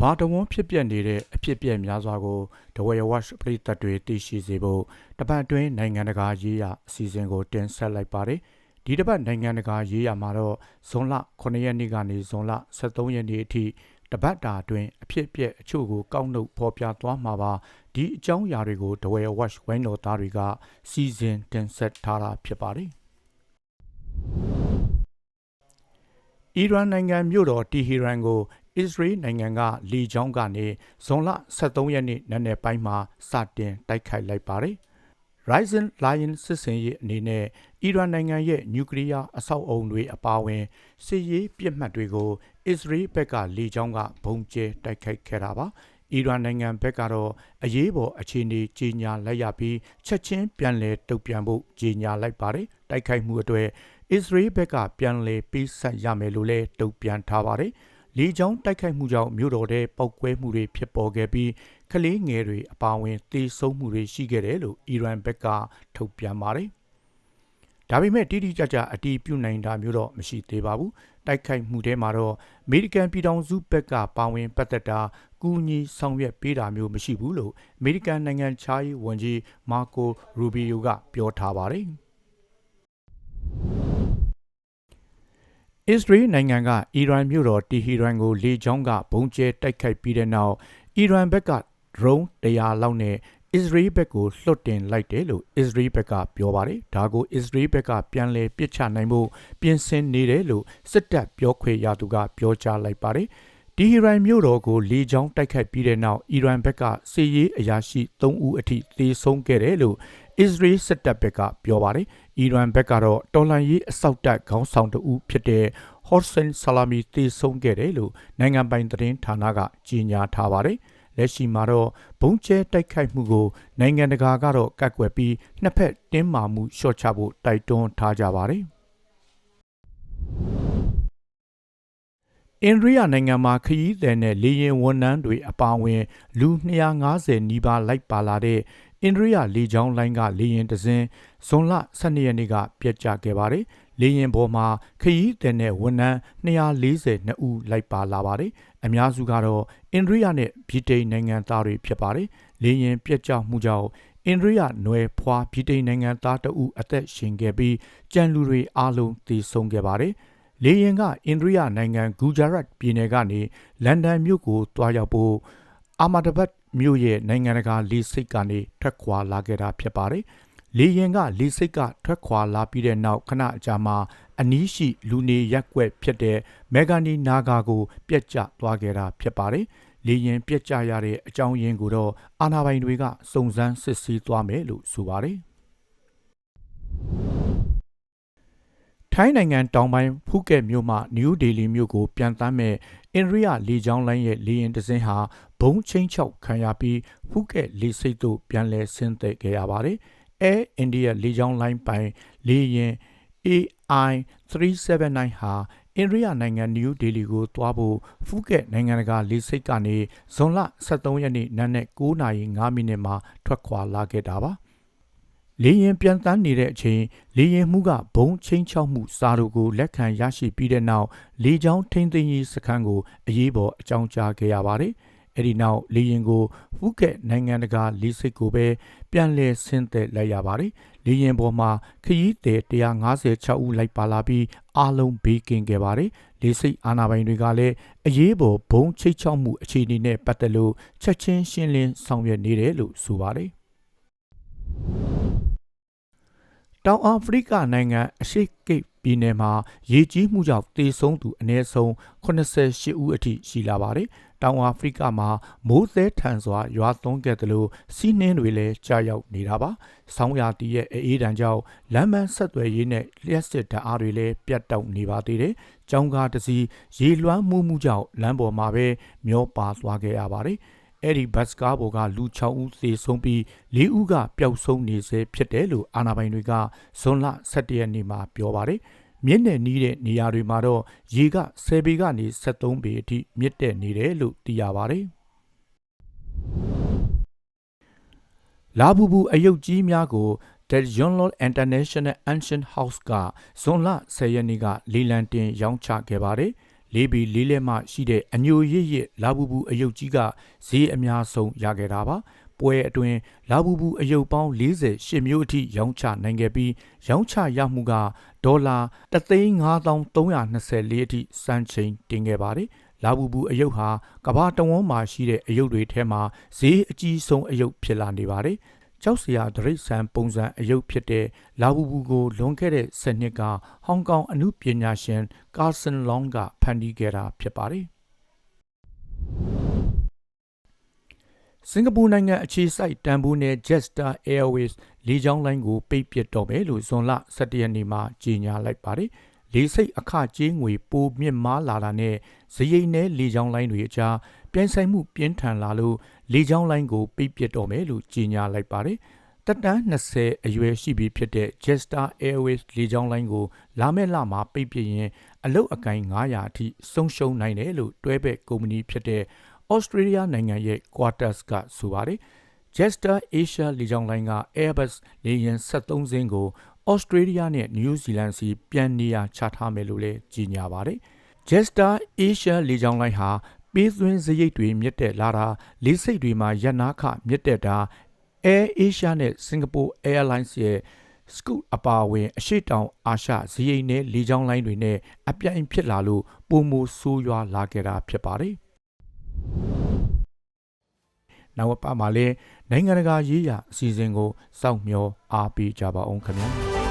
ဘာတဝန်းဖြစ်ပျက်နေတဲ့အဖြစ်အပျက်များစွာကိုဒဝဲဝက်ပရိသတ်တွေသိရှိစေဖို့တပတ်အတွင်းနိုင်ငံတကာရေးရာအစီအစဉ်ကိုတင်ဆက်လိုက်ပါတယ်။ဒီတပတ်နိုင်ငံတကာရေးရာမှာတော့ဇွန်လ9ရက်နေ့ကနေဇွန်လ23ရက်နေ့အထိတပတ်တာအတွင်းအဖြစ်အပျက်အချို့ကိုကောက်နှုတ်ဖော်ပြသွားမှာပါ။ဒီအကြောင်းအရာတွေကိုဒဝဲဝက်ဝိုင်းတော်သားတွေကစီစဉ်တင်ဆက်ထားတာဖြစ်ပါတယ်။အီရန်နိုင်ငံမြို့တော်တီဟီရန်ကို အစ္စရေးနိုင်ငံကလီချောင်းကနေဇွန်လ23ရက်နေ့နက်နက်ပိုင်းမှာစတင်တိုက်ခိုက်လိုက်ပါတယ်။ Ryzen Lion စစ်စင်ရေးအနေနဲ့အီရန်နိုင်ငံရဲ့နျူကလ িয়ার အဆောက်အုံတွေအပါအဝင်စစ်ရေးပြစ်မှတ်တွေကိုအစ္စရေးဘက်ကလီချောင်းကဘုံကျဲတိုက်ခိုက်ခဲ့တာပါ။အီရန်နိုင်ငံဘက်ကတော့အရေးပေါ်အခြေအနေကြီးညာလိုက်ရပြီးချက်ချင်းပြန်လည်တုံ့ပြန်ဖို့ကြီးညာလိုက်ပါတယ်။တိုက်ခိုက်မှုအတွက်အစ္စရေးဘက်ကပြန်လည်ပေးဆက်ရမယ်လို့လည်းတုံ့ပြန်ထားပါတယ်။ လေကြောင်းတိုက်ခိုက်မှုကြောင့်မြို့တော်ထဲပောက်ကွဲမှုတွေဖြစ်ပေါ်ခဲ့ပြီးကလေးငယ်တွေအပါအဝင်သေဆုံးမှုတွေရှိခဲ့တယ်လို့အီရန်ဘက်ကထုတ်ပြန်ပါတယ်။ဒါပေမဲ့တိတိကျကျအတီးပြုတ်နိုင်တာမျိုးတော့မရှိသေးပါဘူး။တိုက်ခိုက်မှုထဲမှာတော့အမေရိကန်ပြည်ထောင်စုဘက်ကပါဝင်ပတ်သက်တာကူညီဆောင်ရွက်ပေးတာမျိုးမရှိဘူးလို့အမေရိကန်နိုင်ငံခြားရေးဝန်ကြီးမာကိုရူဘီယိုကပြောထားပါတယ်။ အစ္စရေးနိုင်ငံကအီရန်မြို့တော်တီဟီရန်ကိုလေကြောင်းကဘုံကျဲတိုက်ခိုက်ပြီးတဲ့နောက်အီရန်ဘက်ကဒရုန်း100လောက်နဲ့အစ္စရေးဘက်ကိုလွှတ်တင်လိုက်တယ်လို့အစ္စရေးဘက်ကပြောပါတယ်။ဒါကိုအစ္စရေးဘက်ကပြန်လည်ပစ်ချနိုင်မှုပြင်ဆင်နေတယ်လို့စစ်တပ်ပြောခွေရသူကပြောကြားလိုက်ပါတယ်။တီဟီရန်မြို့တော်ကိုလေကြောင်းတိုက်ခိုက်ပြီးတဲ့နောက်အီရန်ဘက်ကစစ်ရေးအရာရှိ3ဦးအထိသေဆုံးခဲ့တယ်လို့ အစ္စရေးစစ်တပ်ဘက်ကပြောပါတယ်။အီရန်ဘက်ကတော့တော်လှန်ရေးအစောက်တပ်ခေါင်းဆောင်တဦးဖြစ်တဲ့ဟော့ဆန်ဆလာမီတေဆုံးခဲ့တယ်လို့နိုင်ငံပိုင်သတင်းဌာနကကြေညာထားပါတယ်။လက်ရှိမှာတော့ဘုံကျဲတိုက်ခိုက်မှုကိုနိုင်ငံတကာကတော့ကတ်ကွယ်ပြီးနှစ်ဖက်တင်းမာမှုလျှော့ချဖို့တိုက်တွန်းထားကြပါတယ်။အိန္ဒိယနိုင်ငံမှာခရီးသည်နဲ့လေယာဉ်ဝန်ထမ်းတွေအပါအဝင် လူ250နီးပါးလိုက်ပါလာတဲ့ အိန္ဒိယလေကြောင်းလိုင်းကလေယာဉ်တစ်စင်းဇွန်လ12ရက်နေ့ကပြတ်ကျခဲ့ပါတယ်။လေယာဉ်ပေါ်မှာခရီးသည်နဲ့ဝန်ထမ်း242ဦးလိုက်ပါလာပါတယ်။အများစုကတော့အိန္ဒိယနဲ့ဗြိတိန်နိုင်ငံသားတွေဖြစ်ပါတယ်။လေယာဉ်ပြတ်ကျမှုကြောင့်အိန္ဒိယနွယ်ဖွာဗြိတိန်နိုင်ငံသားတဦးအသက်ရှင်ခဲ့ပြီးကြံလူတွေအားလုံးသေဆုံးခဲ့ပါတယ်။လေယာဉ်ကအိန္ဒိယနိုင်ငံဂူဂျာရတ်ပြည်နယ်ကနေလန်ဒန်မြို့ကိုတွားရောက်ဖို့အာမာဒဘတ် မြို့ရဲ့နိုင်ငံတကာလေဆိပ်ကနေထွက်ခွာလာခဲ့တာဖြစ်ပါတယ်။လေယာဉ်ကလေဆိပ်ကထွက်ခွာလာပြီးတဲ့နောက်ခဏအကြာမှာအနီးရှိလူနေရက်ွက်ဖြစ်တဲ့မက်ဂနီနာဂါကိုပြက်ကျသွားခဲ့တာဖြစ်ပါတယ်။လေယာဉ်ပြက်ကျရတဲ့အကြောင်းရင်းကိုတော့အာဏာပိုင်တွေကစုံစမ်းစစ်ဆေးသွားမယ်လို့ဆိုပါတယ်။ထိုင်းနိုင်ငံတောင်ပိုင်းဖူးကက်မြို့မှနယူးဒေလီမြို့ကိုပြန်တမ်းမဲ့အိန္ဒိယလေကြောင်းလိုင်းရဲ့လေယာဉ်တစ်စင်းဟာ ဘုံချင်းချောက်ခံရပြီးဖူးကက်လေဆိပ်သို့ပြန်လည်ဆင်းသက်ခဲ့ရပါတယ်။ Air India လေကြောင်းလိုင်းပိုင်လေယာဉ် AI 379ဟာအိန္ဒိယနိုင်ငံနယူးဒေလီကိုသွားဖို့ဖူးကက်နိုင်ငံတကာလေဆိပ်ကနေဇွန်လ23ရက်နေ့နနက်9:05မိနစ်မှာထွက်ခွာလာခဲ့တာပါလေရင်ပြန်တန်းနေတဲ့အချိန်လေရင်မှုကဘုံချင်းချောက်မှုစာတို့ကိုလက်ခံရရှိပြီးတဲ့နောက်လေကြောင်းထိန်းသိမ်းရေးစခန်းကိုအရေးပေါ်အကြောင်းကြားခဲ့ရပါတယ်။ အဲဒီနောက်လေရင်ကိုဖူးကက်နိုင်ငံတကာလေဆိပ်ကိုပဲပြန်လည်ဆင်းသက်လိုက်ရပါတယ်။လေရင်ပေါ်မှာခရီးသည်156ဦးလိုက်ပါလာပြီးအားလုံးဘေးကင်းခဲ့ပါတယ်။လေဆိပ်အာဏာပိုင်တွေကလည်းအရေးပေါ်ဘုံချိတ်ချောက်မှုအခြေအနေနဲ့ပတ်သက်လို့ချက်ချင်းရှင်းလင်းဆောင်ရွက်နေတယ်လို့ဆိုပါတယ်။တောင်အာဖရိကနိုင်ငံအရှိကိတ် ပြည်နယ်မှာရေကြီးမှုကြောင့်သေဆုံးသူအနည်းဆုံး88ဦးအထိရှိလာပါတယ်။တောင်အာဖရိကမှာမိုးသဲထန်စွာရွာသွန်းခဲ့တယ်လို့စီးနှင်းတွေလည်းကြားရောက်နေတာပါ။ဆောင်းရာသီရဲ့အေးဒဏ်ကြောင့်လမ်းမဆက်သွယ်ရေးနဲ့လျှက်စစ်ဓာတ်အားတွေလည်းပြတ်တောက်နေပါသေးတယ်။ကြောင်းကားတစ်စီးရေလွှမ်းမှုမှုကြောင့်လမ်းပေါ်မှာပဲမျောပါသွားခဲ့ရပါတယ်။ အဲ့ဒီဘတ်စကားပေါ်ကလူ6ဦးသေဆုံးပြီး4ဦးကပျောက်ဆုံးနေစေဖြစ်တယ်လို့အာဏာပိုင်တွေကဇွန်လ17ရက်နေ့မှာပြောပါတယ်။မြင့်နယ်နီးတဲ့နေရာတွေမှာတော့ရေက10ပေကနေ73ပေအထိမြင့်တက်နေတယ်လို့သိရပါတယ်။လာဘူဘူအယုတ်ကြီးများကို The Yonlol International Ancient House ကဇွန်လ10ရက်နေ့ကလီလန်တင်ရောင်းချခဲ့ပါတယ်။ လေးဘီလေးလက်မှရှိတဲ့အညိုရစ်ရစ်လာဘူးဘူးအယုတ်ကြီးကဈေးအများဆုံးရခဲ့တာပါပွဲအတွင်းလာဘူးဘူးအယုတ်ပေါင်း48မျိုးအထိရောင်းချနိုင်ခဲ့ပြီးရောင်းချရမှုကဒေါ်လာ35324အထိစံချိန်တင်ခဲ့ပါတယ်လာဘူးဘူးအယုတ်ဟာကမ္ဘာတဝန်းမှာရှိတဲ့အယုတ်တွေထဲမှာဈေးအကြီးဆုံးအယုတ်ဖြစ်လာနေပါတယ် ကြောက်စရာဒရိတ်ဆန်ပုံစံအယုတ်ဖြစ်တဲ့လာဘူးဘူးကိုလွန်ခဲ့တဲ့၁၀နှစ်ကဟောင်ကောင်အမှုပညာရှင်ကာဆန်လောင်းကဖန်တီးခဲ့တာဖြစ်ပါတယ်စင်ကာပူနိုင်ငံအခြေစိုက်တန်ဖိုးနဲ့ Jetstar Airways လေကြောင်းလိုင်းကိုပိတ်ပစ်တော့မယ်လို့ဇွန်လ17ရက်နေ့မှာကြေညာလိုက်ပါတယ်။လေစိတ်အခကြေးငွေပိုမြင့်မားလာတာနဲ့ဇရိတ်နဲ့လေကြောင်းလိုင်းတွေအကြား ပြိုင်ဆိုင်မှုပြင်းထန်လာလို့လေကြောင်းလိုင်းကိုပိတ်ပစ်တော့မယ်လို့ကြေညာလိုက်ပါတယ်။တက်တန်း20အရွယ်ရှိပြီဖြစ်တဲ့ Jetstar Airways လေကြောင်းလိုင်းကိုလာမယ့်လမှာပိတ်ပစ်ရင်အလုတ်အကင်900အထိဆုံးရှုံးနိုင်တယ်လို့တွဲဘက်ကုမ္ပဏီဖြစ်တဲ့ Australia နိုင်ငံရဲ့ Qantas ကဆိုပါတယ်။ Jetstar Asia လေကြောင်းလိုင်းက Airbus လေယာဉ်73စင်းကို Australia နဲ့ New Zealand စီပြန်နေရာချထားမယ်လို့လည်းကြေညာပါတယ်။ Jetstar Asia လေကြောင်းလိုင်းဟာ ပေးသွင်းစရိတ်တွေမြင့်တက်လာတာလေးစိတ်တွေမှာရပ်နာခမြင့်တက်တာ Air Asia နဲ့ Singapore Airlines ရဲ့ Scoot အပါအဝင် အရှိတောင်အာရှဇရိတ်နဲ့လေကြောင်းလိုင်းတွေနဲ့အပြိုင်ဖြစ်လာလို့ပုံမဆိုးရွားလာခဲ့တာဖြစ်ပါတယ်။နောက်အပတ်မှာလည်းနိုင်ငံတကာရေးရာအစီအစဉ်ကိုစောင့်မျှော်အားပေးကြပါအောင်ခင်ဗျာ။